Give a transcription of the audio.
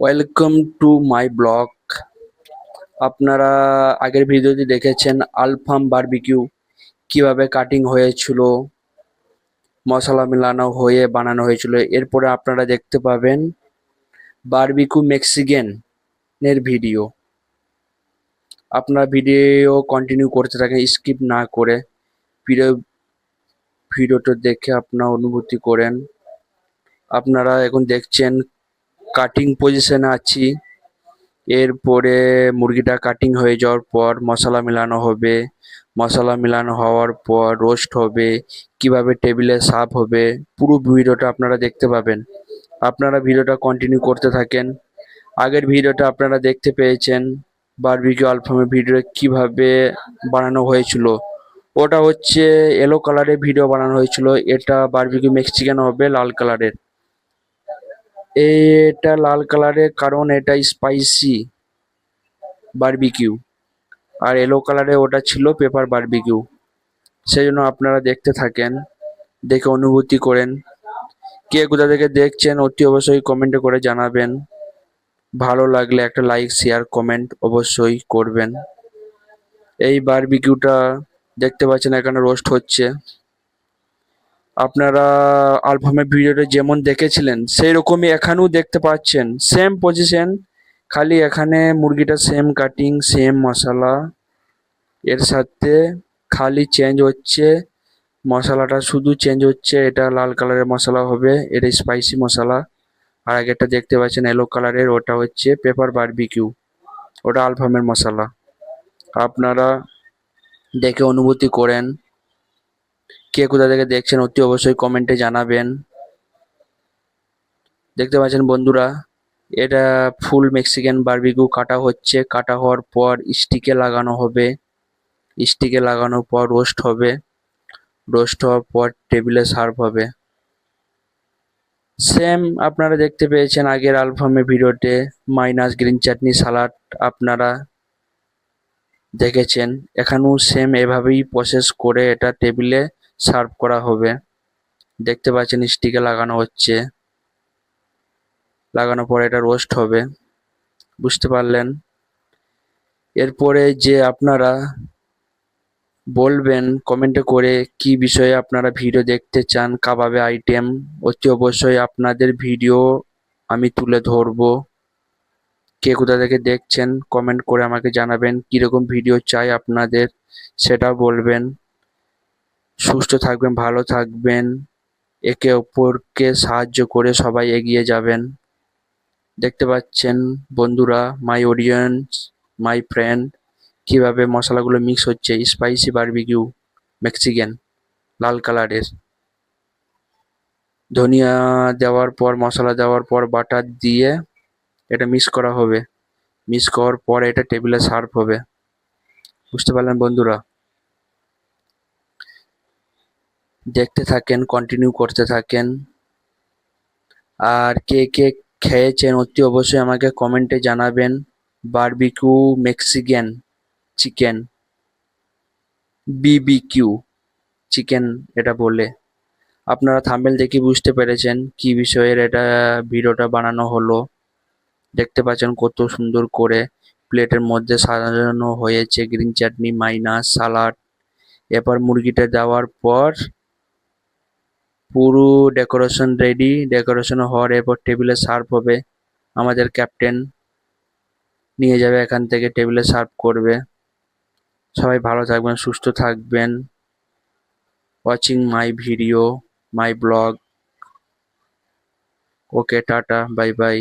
Welcome to my blog আপনারা আগের ভিডিওতে দেখেছেন আলফাম বারবিকিউ, কীভাবে কাটিং হয়েছিল, মশলা মেলানো হয়ে, বানানো হয়েছিল। এরপরে আপনারা দেখতে পাবেন বারবিকিউ মেক্সিকান এর ভিডিও। আপনারা ভিডিও কন্টিনিউ করতে থাকেন স্কিপ না করে ভিডিও, ভিডিওটা দেখে আপনারা অনুভূতি করেন। আপনারা এখন দেখছেন কাটিং পজিশনে আছি। এরপরে মুরগিটা কাটিং হয়ে যাওয়ার পর মশলা মেলানো হবে। মশলা মেলানো হওয়ার পর রোস্ট হবে। কীভাবে টেবিলে সার্ভ হবে? পুরো ভিডিওটা আপনারা দেখতে পাবেন। আপনারা ভিডিওটা কন্টিনিউ করতে থাকেন। আগের ভিডিওটা আপনারা দেখতে পেয়েছেন। বারবিকিউ আলফামের ভিডিও কীভাবে বানানো হয়েছিল। ওটা হচ্ছে ইয়েলো কালারের ভিডিও বানানো হয়েছিল। এটা বারবিকিউ মেক্সিকান হবে, লাল কালারের এটা লাল কালারের কারণ এটা স্পাইসি বারবিকিউ আর এলো কালারে ওটা ছিল পেপার বারবিকিউ সেই জন্য আপনারা দেখতে থাকেন, দেখে অনুভূতি করেন। কে কোথা থেকে দেখছেন অতি অবশ্যই কমেন্টে করে জানাবেন। ভালো লাগলে একটা লাইক শেয়ার কমেন্ট অবশ্যই করবেন। এই বারবিকিউটা দেখতে পাচ্ছেন এখানে রোস্ট হচ্ছে। আপনারা আলফামের ভিডিওটা যেমন দেখেছিলেন সেই রকমই এখানেও দেখতে পাচ্ছেন। সেম পজিশন খালি এখানে মুরগিটা সেম কাটিং সেম মশলা এর সাথে খালি চেঞ্জ হচ্ছে মশলাটা শুধু চেঞ্জ হচ্ছে, এটা লাল কালারের মশলা হবে, এটা স্পাইসি মশলা আর আগেরটা দেখতে পাচ্ছেন এলো কালারের ওটা হচ্ছে পেপার বারবিকিউ ওটা আলফামের মশলা আপনারা দেখে অনুভূতি করেন। কে কোথা থেকে দেখছেন, অতি অবশ্যই কমেন্টে জানাবেন। দেখতে পাচ্ছেন বন্ধুরা, এটা ফুল মেক্সিকান বারবিকিউ কাটা হচ্ছে। কাটা হওয়ার পর স্টিকে লাগানো হবে। স্টিকে লাগানোর পর রোস্ট হবে। রোস্ট হওয়ার পর টেবিলে সার্ভ হবে। সেম আপনারা দেখতে পেয়েছেন আগের আলফামে ভিডিওতে মাইনাস গ্রিন চাটনি সালাড আপনারা দেখেছেন। এখানেও সেম এভাবেই প্রসেস করে এটা টেবিলে সার্ভ করা হবে। দেখতে পাচ্ছেন স্টিকে লাগানো হচ্ছে। লাগানোর পরে এটা রোস্ট হবে। বুঝতে পারলেন? এরপরে যে আপনারা বলবেন কমেন্টে করে কি বিষয়ে আপনারা ভিডিও দেখতে চান, কাবাবে আইটেম, অতি অবশ্যই আপনাদের ভিডিও আমি তুলে ধরবো। কে কোথা থেকে দেখছেন, কমেন্ট করে আমাকে জানাবেন, কীরকম ভিডিও চাই আপনাদের সেটা বলবেন। সুস্থ থাকবেন, ভালো থাকবেন। একে অপরকে সাহায্য করে সবাই এগিয়ে যাবেন। দেখতে পাচ্ছেন বন্ধুরা মাই অডিয়েন্স মাই ফ্রেন্ড কীভাবে মশলাগুলো মিক্স হচ্ছে। স্পাইসি বারবিকিউ মেক্সিকান লাল কালারের। ধনিয়া দেওয়ার পর, মশলা দেওয়ার পর, বাটার দিয়ে এটা মিক্স করা হবে। মিক্স করার পর এটা টেবিলে সার্ভ হবে। বুঝতে পারলেন বন্ধুরা? দেখতে থাকেন কন্টিনিউ করতে থাকেন। আর কে কে খেয়েছেন, অতি অবশ্যই আমাকে কমেন্টে জানাবেন। Barbecue Mexican chicken BBQ chicken এটা বলে। আপনারা থাম্বেল দেখে বুঝতে পেরেছেন কি বিষয়ের এটা ভিডিওটা বানানো হলো। দেখতে পাচ্ছেন কত সুন্দর করে প্লেটের মধ্যে সাজানো হয়েছে গ্রিন চাটনি মাইনাস সালাড এরপর মুরগিটা দেওয়ার পর পুরো ডেকোরেশন রেডি ডেকোরেশন হওয়ার এরপর টেবিলে সার্ভ হবে। আমাদের ক্যাপ্টেন নিয়ে যাবে এখান থেকে টেবিলে সার্ভ করবে। সবাই ভালো থাকবেন, সুস্থ থাকবেন। Watching my video my blog okay ta-ta bye bye